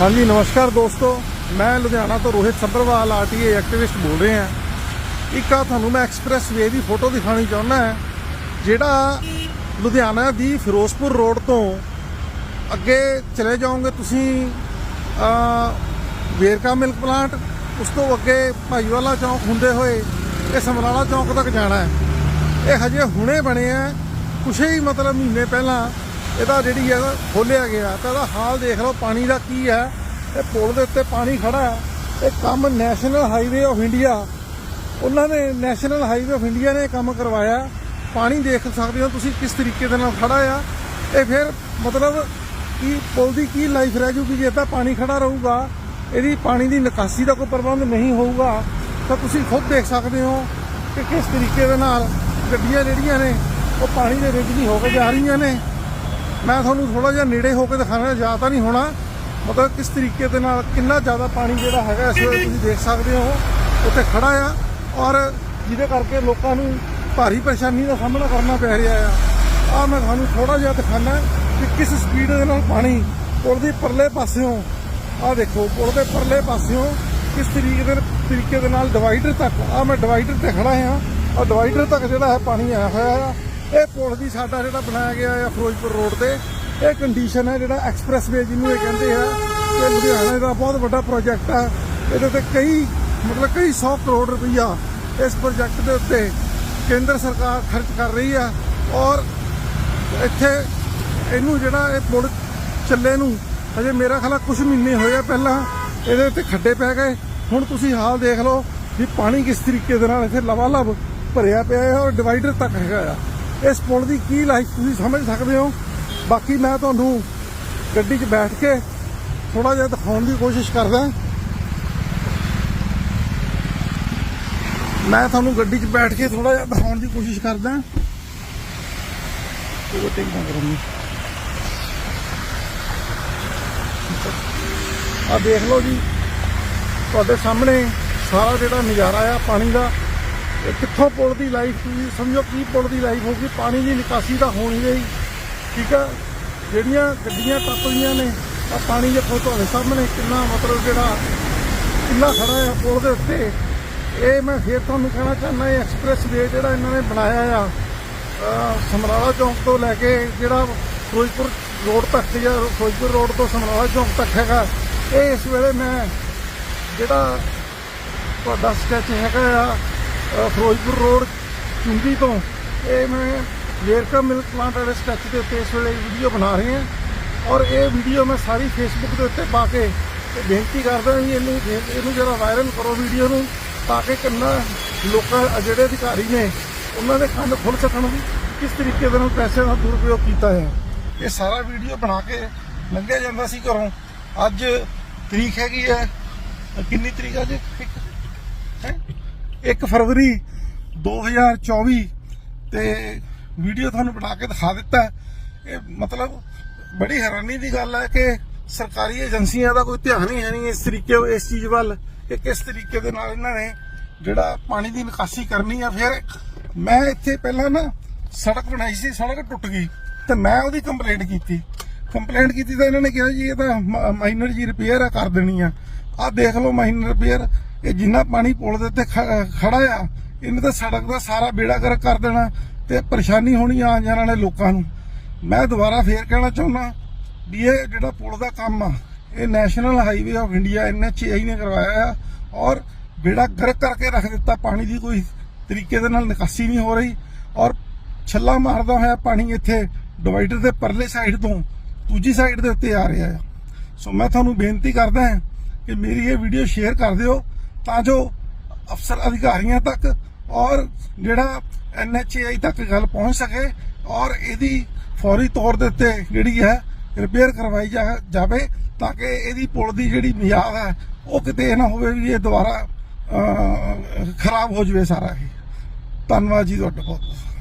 ਹਾਂਜੀ, ਨਮਸਕਾਰ ਦੋਸਤੋ। ਮੈਂ ਲੁਧਿਆਣਾ ਤੋਂ ਰੋਹਿਤ ਸੱਭਰਵਾਲ, ਆਰਟੀਏ ਐਕਟਿਵਿਸਟ ਬੋਲ ਰਿਹਾ। ਇੱਕ ਆ ਤੁਹਾਨੂੰ ਮੈਂ ਐਕਸਪ੍ਰੈਸ ਵੇ ਦੀ ਫੋਟੋ ਦਿਖਾਣੀ ਚਾਹੁੰਦਾ ਹਾਂ, ਜਿਹੜਾ ਲੁਧਿਆਣਾ ਦੀ ਫਿਰੋਜ਼ਪੁਰ ਰੋਡ ਤੋਂ ਅੱਗੇ ਚਲੇ ਜਾਓਗੇ ਤੁਸੀਂ ਅ ਵੇਰਕਾ ਮਿਲਕ ਪਲਾਂਟ, ਉਸ ਤੋਂ ਅੱਗੇ ਭਾਈਵਾਲਾ ਚੌਂਕ ਹੁੰਦੇ ਹੋਏ, ਇਹ ਸਮਰਾਲਾ ਚੌਂਕ ਤੱਕ ਜਾਣਾ ਹੈ। ਇਹ ਹਜੇ ਹੁਣੇ ਬਣੇ ਆ, ਕੁਛ ਹੀ ਮਤਲਬ ਮਹੀਨੇ ਪਹਿਲਾਂ ਇਹਦਾ ਜਿਹੜੀ ਹੈ ਖੋਲਿਆ ਗਿਆ, ਤਾਂ ਇਹਦਾ ਹਾਲ ਦੇਖ ਲਓ, ਪਾਣੀ ਦਾ ਕੀ ਹੈ। ਇਹ ਪੁਲ ਦੇ ਉੱਤੇ ਪਾਣੀ ਖੜਾ ਹੈ। ਇਹ ਕੰਮ ਨੈਸ਼ਨਲ ਹਾਈਵੇ ਆਫ ਇੰਡੀਆ ਉਹਨਾਂ ਨੇ ਨੈਸ਼ਨਲ ਹਾਈਵੇ ਆਫ ਇੰਡੀਆ ਨੇ ਕੰਮ ਕਰਵਾਇਆ। ਪਾਣੀ ਦੇਖ ਸਕਦੇ ਹੋ ਤੁਸੀਂ ਕਿਸ ਤਰੀਕੇ ਦੇ ਨਾਲ ਖੜਾ ਆ। ਇਹ ਫਿਰ ਮਤਲਬ ਕਿ ਪੁਲ ਦੀ ਕੀ ਲਾਈਫ ਰਹਿ ਜੂਗੀ ਜੇ ਤਾਂ ਪਾਣੀ ਖੜਾ ਰਹੂਗਾ। ਇਹਦੀ ਪਾਣੀ ਦੀ ਨਿਕਾਸੀ ਦਾ ਕੋਈ ਪ੍ਰਬੰਧ ਨਹੀਂ ਹੋਊਗਾ। ਤਾਂ ਤੁਸੀਂ ਖੁਦ ਦੇਖ ਸਕਦੇ ਹੋ ਕਿ ਕਿਸ ਤਰੀਕੇ ਦੇ ਨਾਲ ਗੱਡੀਆਂ ਜਿਹੜੀਆਂ ਨੇ, ਉਹ ਪਾਣੀ ਦੇ ਵਿੱਚ ਦੀ ਹੋ ਕੇ ਜਾ ਰਹੀਆਂ ਨੇ। ਮੈਂ ਤੁਹਾਨੂੰ ਥੋੜਾ ਜਿਹਾ ਨੇੜੇ ਹੋ ਕੇ ਦਿਖਾਣਾ ਜ਼ਿਆਦਾ ਨਹੀਂ ਹੋਣਾ, ਮਤਲਬ ਕਿਸ ਤਰੀਕੇ ਦੇ ਨਾਲ ਕਿੰਨਾ ਜ਼ਿਆਦਾ ਪਾਣੀ ਜਿਹੜਾ ਹੈਗਾ ਇਸ ਵੇਲੇ ਤੁਸੀਂ ਦੇਖ ਸਕਦੇ ਹੋ, ਉੱਥੇ ਖੜਾ ਆ, ਔਰ ਜਿਹਦੇ ਕਰਕੇ ਲੋਕਾਂ ਨੂੰ ਭਾਰੀ ਪਰੇਸ਼ਾਨੀ ਦਾ ਸਾਹਮਣਾ ਕਰਨਾ ਪੈ ਰਿਹਾ ਆ। ਆ ਮੈਂ ਤੁਹਾਨੂੰ ਥੋੜਾ ਜਿਹਾ ਦਿਖਾਣਾ ਕਿ ਕਿਸ ਸਪੀਡ ਦੇ ਨਾਲ ਪਾਣੀ ਪੁਲ ਦੀ ਪਰਲੇ ਪਾਸਿਓਂ ਆ ਦੇਖੋ, ਪੁਲ ਦੇ ਪਰਲੇ ਪਾਸਿਓਂ ਕਿਸ ਤਰੀਕੇ ਦੇ ਤਰੀਕੇ ਦੇ ਨਾਲ ਡਿਵਾਈਡਰ ਤੱਕ ਆ ਮੈਂ ਡਿਵਾਈਡਰ ਤੇ ਖੜਾ ਹਾਂ ਆ ਡਿਵਾਈਡਰ ਤੱਕ ਜਿਹੜਾ ਹੈ ਪਾਣੀ ਆਇਆ ਹੋਇਆ ਆ। ਇਹ ਪੁਲ ਵੀ ਸਾਡਾ ਜਿਹੜਾ ਬਣਾਇਆ ਗਿਆ ਹੈ ਫਿਰੋਜ਼ਪੁਰ ਰੋਡ ਤੇ, ਇਹ ਕੰਡੀਸ਼ਨ ਹੈ ਜਿਹੜਾ ਐਕਸਪ੍ਰੈਸ ਵੇ ਜਿਹਨੂੰ ਇਹ ਕਹਿੰਦੇ ਆ ਇਹ ਲੁਧਿਆਣੇ ਦਾ ਬਹੁਤ ਵੱਡਾ ਪ੍ਰੋਜੈਕਟ ਆ। ਇਹਦੇ ਤੇ ਕਈ, ਮਤਲਬ ਕਈ 100 ਕਰੋੜ ਰੁਪਈਆ ਇਸ ਪ੍ਰੋਜੈਕਟ ਦੇ ਉੱਤੇ ਕੇਂਦਰ ਸਰਕਾਰ ਖਰਚ ਕਰ ਰਹੀ ਆ ਔਰ ਇੱਥੇ ਇਹਨੂੰ ਜਿਹੜਾ ਇਹ ਪੁਲ ਚੱਲੇ ਨੂੰ ਹਜੇ ਮੇਰਾ ਖਿਆਲ ਕੁਝ ਮਹੀਨੇ ਹੋਏ ਆ ਪਹਿਲਾਂ, ਇਹਦੇ ਉੱਤੇ ਖੱਡੇ ਪੈ ਗਏ। ਹੁਣ ਤੁਸੀਂ ਹਾਲ ਦੇਖ ਲਓ ਵੀ ਪਾਣੀ ਕਿਸ ਤਰੀਕੇ ਦੇ ਨਾਲ ਇੱਥੇ ਲਵਾ ਲਵਾਲਵ ਭਰਿਆ ਪਿਆ ਹੈ ਔਰ ਡਿਵਾਈਡਰ ਤੱਕ ਹੈਗਾ ਆ। ਇਸ ਪੁਲ ਦੀ ਕੀ ਲਾਈਫ ਤੁਸੀਂ ਸਮਝ ਸਕਦੇ ਹੋ? ਬਾਕੀ ਮੈਂ ਤੁਹਾਨੂੰ ਗੱਡੀ 'ਚ ਬੈਠ ਕੇ ਥੋੜਾ ਜਿਹਾ ਦਿਖਾਉਣ ਦੀ ਕੋਸ਼ਿਸ਼ ਕਰਦਾ। ਮੈਂ ਤੁਹਾਨੂੰ ਗੱਡੀ 'ਚ ਬੈਠ ਕੇ ਥੋੜਾ ਜਿਹਾ ਦਿਖਾਉਣ ਦੀ ਕੋਸ਼ਿਸ਼ ਕਰਦਾ। ਓਵਰਟੇਕ ਨਾ ਕਰੋ ਆ ਦੇਖ ਲਓ ਜੀ, ਤੁਹਾਡੇ ਸਾਹਮਣੇ ਸਾਰਾ ਜਿਹੜਾ ਨਜ਼ਾਰਾ ਆ ਪਾਣੀ ਦਾ। ਇਹ ਕਿੱਥੋਂ ਪੁਲ ਦੀ ਲਾਈਫ ਸਮਝੋ ਕੀ ਪੁਲ ਦੀ ਲਾਈਫ ਹੋਊਗੀ ਪਾਣੀ ਦੀ ਨਿਕਾਸੀ ਤਾਂ ਹੋਣੀ ਨਹੀਂ ਠੀਕ ਆ? ਜਿਹੜੀਆਂ ਗੱਡੀਆਂ ਟੱਪਦੀਆਂ ਨੇ ਆ ਪਾਣੀ ਦੇਖੋ ਤੁਹਾਡੇ ਸਾਹਮਣੇ ਕਿੰਨਾ ਮਤਲਬ ਜਿਹੜਾ ਕਿੰਨਾ ਖੜਾ ਆ ਪੁਲ ਦੇ ਉੱਤੇ। ਇਹ ਮੈਂ ਫੇਰ ਤੁਹਾਨੂੰ ਕਹਿਣਾ ਚਾਹੁੰਦਾ, ਇਹ ਐਕਸਪ੍ਰੈਸ ਵੇ ਜਿਹੜਾ ਇਹਨਾਂ ਨੇ ਬਣਾਇਆ ਆ ਸਮਰਾਲਾ ਚੌਂਕ ਤੋਂ ਲੈ ਕੇ ਜਿਹੜਾ ਫਿਰੋਜ਼ਪੁਰ ਰੋਡ ਤੱਕ ਜਾਂ ਫਿਰੋਜ਼ਪੁਰ ਰੋਡ ਤੋਂ ਸਮਰਾਲਾ ਚੌਂਕ ਤੱਕ ਹੈਗਾ। ਇਹ ਇਸ ਵੇਲੇ ਮੈਂ ਜਿਹੜਾ ਤੁਹਾਡਾ ਸਕੈਚ ਹੈਗਾ ਆ ਫਿਰੋਜ਼ਪੁਰ ਰੋਡ ਚੁੰਗੀ ਤੋਂ। ਇਹ ਮੈਂ ਵੇਰਕਾ ਮਿਲਕ ਪਲਾਂਟ ਵਾਲੇ ਸਟੈਚ ਦੇ ਉੱਤੇ ਇਸ ਵੇਲੇ ਵੀਡੀਓ ਬਣਾ ਰਹੇ ਹਾਂ। ਔਰ ਇਹ ਵੀਡੀਓ ਮੈਂ ਸਾਰੀ ਫੇਸਬੁੱਕ ਦੇ ਉੱਤੇ ਪਾ ਕੇ ਤੇ ਬੇਨਤੀ ਕਰਦਾ ਵੀ ਇਹਨੂੰ ਇਹਨੂੰ ਜਿਹੜਾ ਵਾਇਰਲ ਕਰੋ ਵੀਡੀਓ ਨੂੰ, ਤਾਂ ਕਿ ਕਿੰਨਾ ਲੋਕਾਂ, ਜਿਹੜੇ ਅਧਿਕਾਰੀ ਨੇ, ਉਹਨਾਂ ਦੇ ਕੰਨ ਖੁੱਲ ਸਕਣ ਵੀ, ਕਿਸ ਤਰੀਕੇ ਦੇ ਨਾਲ ਪੈਸੇ ਦਾ ਦੁਰਉਪਯੋਗ ਕੀਤਾ ਹੈ। ਇਹ ਸਾਰਾ ਵੀਡੀਓ ਬਣਾ ਕੇ ਲੰਘਿਆ ਜਾਂਦਾ ਸੀ ਘਰੋਂ। ਅੱਜ ਤਰੀਕ ਹੈਗੀ ਹੈ। ਕਿੰਨੀ ਤਰੀਕ ਅੱਜ? ਹੈ? 1 ਫਰਵਰੀ 2024 ਤੇ ਵੀਡੀਓ ਤੁਹਾਨੂੰ ਬਣਾ ਕੇ ਦਿਖਾ ਦਿੱਤਾ ਇਹ ਮਤਲਬ ਬੜੀ ਹੈਰਾਨੀ ਦੀ ਗੱਲ ਹੈ ਕਿ ਸਰਕਾਰੀ ਏਜੰਸੀਆਂ ਦਾ ਕੋਈ ਧਿਆਨ ਹੀ ਹੈ ਨਹੀਂ ਇਸ ਤਰੀਕੇ ਇਸ ਚੀਜ਼ ਵੱਲ ਕਿ ਕਿਸ ਤਰੀਕੇ ਦੇ ਨਾਲ ਇਹਨਾਂ ਨੇ ਜਿਹੜਾ ਪਾਣੀ ਦੀ ਨਿਕਾਸੀ ਕਰਨੀ ਆ। ਫਿਰ ਮੈਂ ਇੱਥੇ ਪਹਿਲਾਂ ਨਾ ਸੜਕ ਬਣਾਈ ਸੀ, ਸੜਕ ਟੁੱਟ ਗਈ ਤੇ ਮੈਂ ਉਹਦੀ ਕੰਪਲੇਂਟ ਕੀਤੀ। ਕੰਪਲੇਂਟ ਕੀਤੀ ਤਾਂ ਇਹਨਾਂ ਨੇ ਕਿਹਾ ਜੀ ਇਹ ਤਾਂ ਮਾਈਨਰ ਜੀ ਰਿਪੇਅਰ ਆ, ਕਰ ਦੇਣੀ ਆ। ਆਹ ਦੇਖ ਲਓ ਮਾਈਨਰ ਰਿਪੇਅਰ ਇਹ ਜਿੰਨਾ ਪਾਣੀ ਪੁਲ ਦੇ ਉੱਤੇ ਖ- ਖੜਾ ਆ, ਇਹਨੇ ਤਾਂ ਸੜਕ ਦਾ ਸਾਰਾ ਬੇੜਾ ਗਰਕ ਕਰ ਦੇਣਾ ਤੇ ਪਰੇਸ਼ਾਨੀ ਹੋਣੀ ਆ ਜਾਣ ਵਾਲੇ ਲੋਕਾਂ ਨੂੰ। ਮੈਂ ਦੁਬਾਰਾ ਫੇਰ ਕਹਿਣਾ ਚਾਹੁੰਦਾ ਵੀ ਇਹ ਜਿਹੜਾ ਪੁਲ ਦਾ ਕੰਮ ਆ, ਇਹ national highway of India NHAI ਨੇ ਕਰਵਾਇਆ ਆ ਔਰ ਬੇੜਾ ਗਰਕ ਕਰਕੇ ਰੱਖ ਦਿੱਤਾ, ਪਾਣੀ ਦੀ ਕੋਈ ਤਰੀਕੇ ਦੇ ਨਾਲ ਨਿਕਾਸੀ ਨਹੀਂ ਹੋ ਰਹੀ ਔਰ ਛੱਲਾ ਮਾਰਦਾ ਹੋਇਆ ਪਾਣੀ ਇੱਥੇ ਡਿਵਾਈਡਰ ਦੇ ਪਰਲੇ ਸਾਈਡ ਤੋਂ ਦੂਜੀ ਸਾਈਡ ਦੇ ਉੱਤੇ ਆ ਰਿਹਾ ਹੈ ਸੋ ਮੈਂ ਤੁਹਾਨੂੰ ਬੇਨਤੀ ਕਰਦਾ ਹਾਂ ਕਿ ਮੇਰੀ ਇਹ ਵੀਡੀਓ ਸ਼ੇਅਰ ਕਰ ਦਿਓ ਤਾਂ ਜੋ ਅਫਸਰ ਅਧਿਕਾਰੀਆਂ ਤੱਕ ਔਰ ਜਿਹੜਾ ਐਨਐਚਏਆਈ ਤੱਕ ਗੱਲ ਪਹੁੰਚ ਸਕੇ ਔਰ ਇਹਦੀ ਫੌਰੀ ਤੌਰ ਦੇ ਉੱਤੇ ਜਿਹੜੀ ਹੈ ਰਿਪੇਅਰ ਕਰਵਾਈ ਜਾ- ਜਾਵੇ ਤਾਂ ਕਿ ਇਹਦੀ ਪੁਲ ਦੀ ਜਿਹੜੀ ਮਿਆਦ ਹੈ, ਉਹ ਕਿਤੇ ਇਹ ਨਾ ਹੋਵੇ ਵੀ ਇਹ ਦੁਬਾਰਾ ਖਰਾਬ ਹੋ ਜਾਵੇ ਸਾਰਾ ਇਹ। ਧੰਨਵਾਦ ਜੀ ਤੁਹਾਡਾ ਬਹੁਤ ਬਹੁਤ